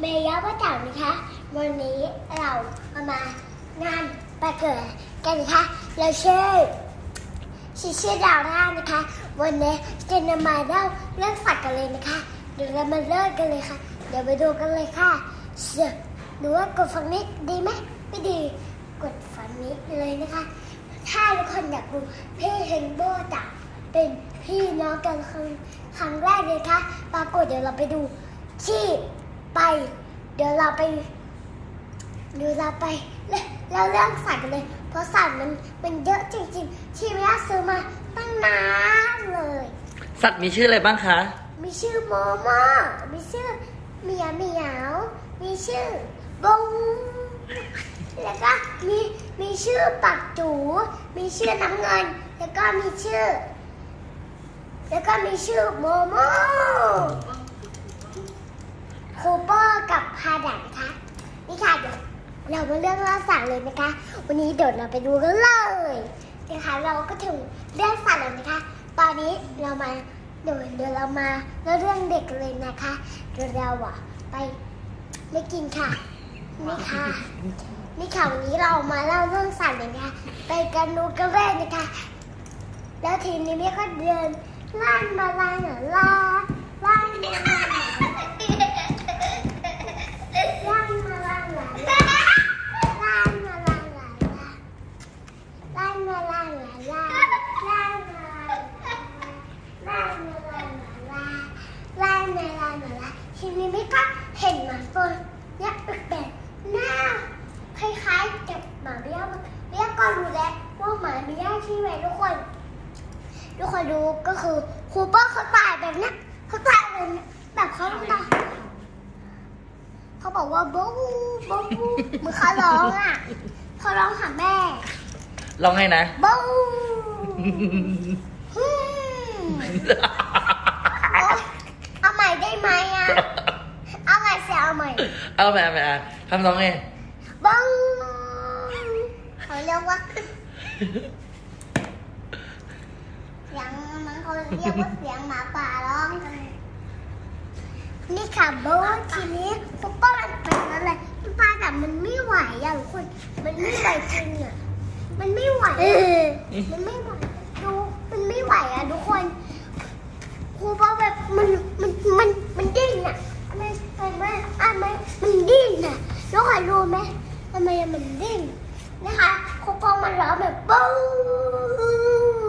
เมย่าป้าจ๋านะคะ วันนี้เราเอามางานประเกิดกันนะคะเราชื่อชื่อชื่อดาวท่านะคะ วันนี้จะนำมาเล่าเรื่องสัตว์กันเลยนะคะ เดี๋ยวเรามาเริ่มกันเลยค่ะ เดี๋ยวไปดูกันเลยค่ะเสือหรือว่ากดฟังนี้ดีไหมไม่ดีกดฟังนี้เลยนะคะ ถ้าทุกคนอยากดูพี่เฮนโบจะเป็นพี่น้องกันครั้งครั้งแรกเลยค่ะปรากฏเดี๋ยวเราไปดูที่ ไป เดี๋ยวเราไปเดี๋ยวเราไปแล้วเราเรื่องสัตว์กันเลย เพราะสัตว์มันมันเยอะจริงๆ ที่ไม่ได้ซื้อมาตั้งนานเลย สัตว์มีชื่ออะไรบ้างคะ มีชื่อโมโมมีชื่อเหมียวเหมียวมีชื่อบงแล้วก็มีมีชื่อปักจู มีชื่อน้ำเงิน แล้วก็มีชื่อ แล้วก็มีชื่อโมโม คูเปอร์กับพาดันคะนี่ค่ะเดี๋ยวเรามาเรื่องเล่าสัตว์เลยนะคะ วันนี้เดี๋ยวเราไปดูกันเลยนะคะเราก็ถึงเรื่องสัตว์แล้วนะคะ ตอนนี้เรามาเดี๋ยวเดี๋ยวเรามาเล่าเรื่องเด็กเลยนะคะเดี๋ยวเราอะไปไม่กินค่ะนี่ค่ะนี่ค่ะวันนี้เรามาเล่าเรื่องสัตว์เลยนะคะไปกันดูกันเลยนะคะ แล้วทีนี้แม่ก็เดินล่านมาล่านหน่ะล่าล่านมาล่านหน่ะล่านมาล่านหน่ะล่านมาล่านหน่ะล่านมาล่านหน่ะล่าล่านมาล่านหน่ะล่านมาล่านหน่ะล่าล่านมาล่านหน่ะล่าทีนี้แม่ก็เห็นหมาตัวเนี้ยแปลกๆหน้า คล้ายๆกับหมา เบี้ยเบี้ยก็รู้แล้วว่าหมาเบี้ยที่ไหนทุกคน ทุกคนดูก็คือครูเปอร์เขาตายแบบเนี้ยเขาตายแบบเนี้ยแบบเขาต้องตายเขาบอกว่าบู๊บู๊บู๊เหมือนเขาร้องอะเขาร้องหาแม่ลองให้นะบู๊ฮึ่มโอ๊ยเอาใหม่ได้ไหมอะเอาใหม่เสียเอาใหม่เอาไปเอาไปอะทำลองไงบ้อง เขาเรียกว่าเสียงมันเขาเรียกว่าเสียงหมาป่าร้องนี่ค่ะโบทีนี้ปุ๊บก็มันเป็นอะไรมันปลาแต่มันไม่ไหวอะทุกคนมันไม่ไหวจริงอะมันไม่ไหวมันไม่ไหวดูมันไม่ไหวอะทุกคนครูบอกแบบมันมันมันมันดิ้นอะไม่นมันอะม่มันดิ้นอะแล้วใครรู้ไหมทำไมมันดิ้น นะคะโคูปอมันร้อนแบบปุ๊บ